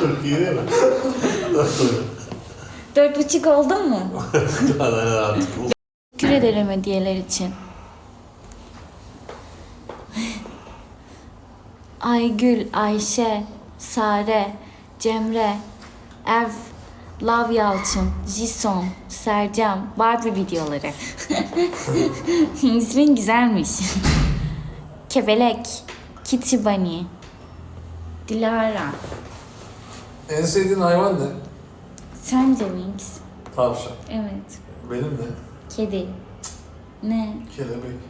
Çok iyi değil mi? Dört buçuk oldun mu? Teşekkür ederim hediyeler için. Aygül, Ayşe, Sare, Cemre, Ev, Lav Yalçın, Jison, Sercan, Barbie videoları. İsmin güzelmiş. Kebelek, Kitty Bunny, Dilara. En sevdiğin hayvan ne? Sence Wings? Tavşan. Evet. Benim de. Kedi. Ne? Kelebek.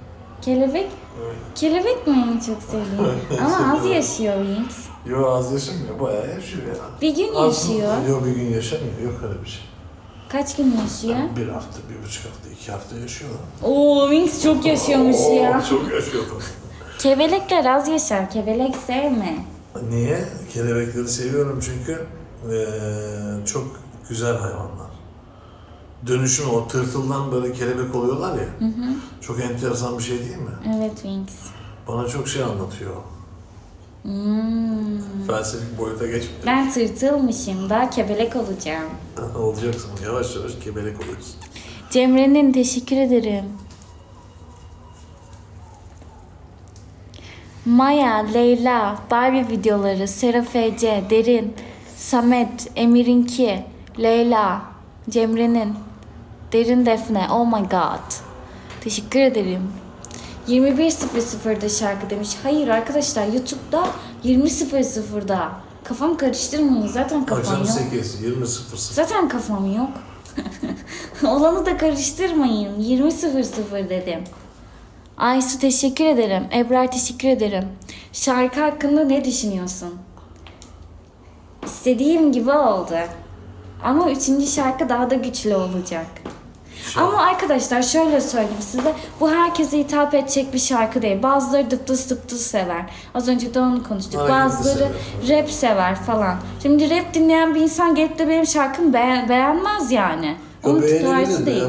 Kelebek? Evet. Kelebek mi en çok sevdiğin? Ama az yaşıyor Wings. Yo az yaşamıyor. Bayağı yaşıyor ya. Bir gün yaşıyor. Yo bir gün yaşamıyor. Yok öyle bir şey. Kaç gün yaşıyor? Bir hafta, bir buçuk hafta, iki hafta yaşıyor. Oo Wings çok yaşıyormuş Oo, ya. Çok yaşıyordum. Kebelekler az yaşar. Kebelek sevme. Niye? Kelebekleri seviyorum çünkü eee, çok güzel hayvanlar. Dönüşüm o tırtıldan böyle kelebek oluyorlar ya. Çok enteresan bir şey değil mi? Evet Wings. Bana çok şey anlatıyor. Hmm. Felsefik boyuta geçmiyor. Ben tırtılmışım. Daha kebelek olacağım. Olacaksın. Yavaş yavaş kebelek oluyorsun. Cemre'nin teşekkür ederim. Maya, Leyla, Barbie videoları, Seraf Ece, Derin, Samet, Emir'inki, Leyla, Cemre'nin, Derin Defne, oh my god. Teşekkür ederim. 21.00'da şarkı demiş. Hayır arkadaşlar YouTube'da 20.00'da. Kafam karıştırmayın zaten kafam Akşam yok. 8, 20.00. Zaten kafam yok. Olanı da karıştırmayın. 20.00 dedim. Aysu teşekkür ederim. Ebrar teşekkür ederim. Şarkı hakkında ne düşünüyorsun? İstediğim gibi oldu. Ama üçüncü şarkı daha da güçlü olacak. Ama arkadaşlar şöyle söyleyeyim size. Bu herkese hitap edecek bir şarkı değil. Bazıları dıptıs dıptıs sever. Az önce de onu konuştuk. Hareketli Bazıları sever. rap sever falan. Şimdi rap dinleyen bir insan gelip de benim şarkımı beğen- beğenmez yani. Onun de değil. beğenmez değil.